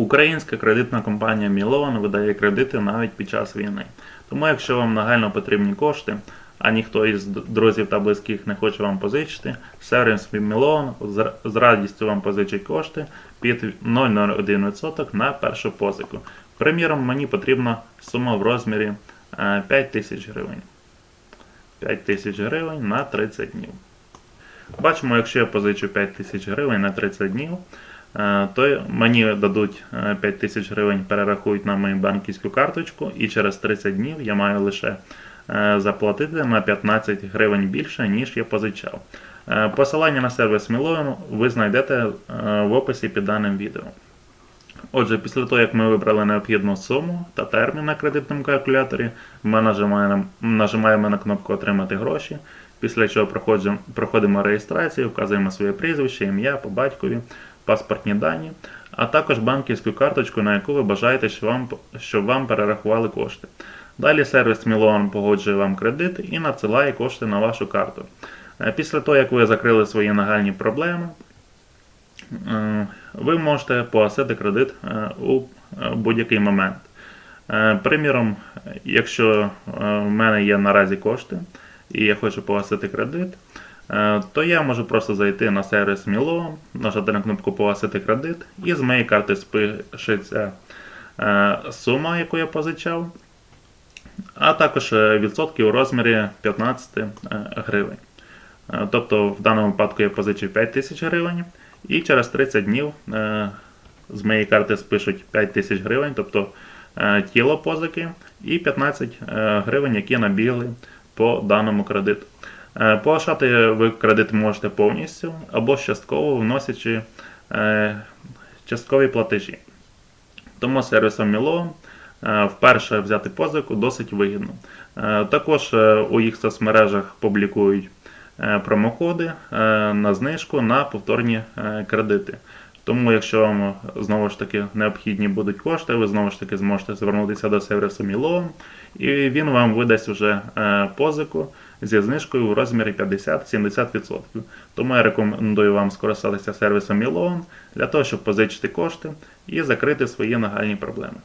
Українська кредитна компанія Мілон видає кредити навіть під час війни. Тому, якщо вам нагально потрібні кошти, а ніхто із друзів та близьких не хоче вам позичити, сервіс Мілон з радістю вам позичить кошти під 0,01% на першу позику. Приміром, мені потрібна сума в розмірі е, 5 тисяч гривень. 5 тисяч гривень на 30 днів. Бачимо, якщо я позичу 5 тисяч гривень на 30 днів, е, то мені дадуть е, 5 тисяч гривень, перерахують на мою банківську карточку, і через 30 днів я маю лише е, заплатити на 15 гривень більше, ніж я позичав. Е, Посилання на сервіс Мілону ви знайдете е, в описі під даним відео. Отже, після того, як ми вибрали необхідну суму та термін на кредитному калькуляторі, ми нажимаємо, нажимаємо на кнопку Отримати гроші, після чого проходимо реєстрацію, вказуємо своє прізвище, ім'я по батькові, паспортні дані, а також банківську карточку, на яку ви бажаєте, щоб вам, щоб вам перерахували кошти. Далі сервіс Мілон погоджує вам кредит і надсилає кошти на вашу карту. Е, Після того, як ви закрили свої нагальні проблеми, Е, ви можете погасити кредит е, у будь-який момент. Приміром, якщо в мене є наразі кошти і я хочу погасити кредит, то я можу просто зайти на сервіс Міло, нажати на кнопку Погасити кредит, і з моєї карти спишеться е, сума, яку я позичав, а також е, відсотки у розмірі 15 е, гривень. Е, Тобто в даному випадку я позичив 5 тисяч гривень, і через 30 днів е, з моєї карти спишуть 5 тисяч гривень, тобто е, тіло позики, і 15 е, гривень, які набігли по даному кредиту. Е, Погашати ви кредит можете повністю або частково вносячи е, часткові платежі. Тому сервісом Міло е, вперше взяти позику досить вигідно. Також у їх соцмережах публікують промокоди на знижку на повторні кредити. Тому, якщо вам знову ж таки необхідні будуть кошти, ви знову ж таки зможете звернутися до сервісу Міло, і він вам видасть вже е, позику зі знижкою у розмірі 50-70%. Тому я рекомендую вам скористатися сервісом Міло для того, щоб позичити кошти і закрити свої нагальні проблеми.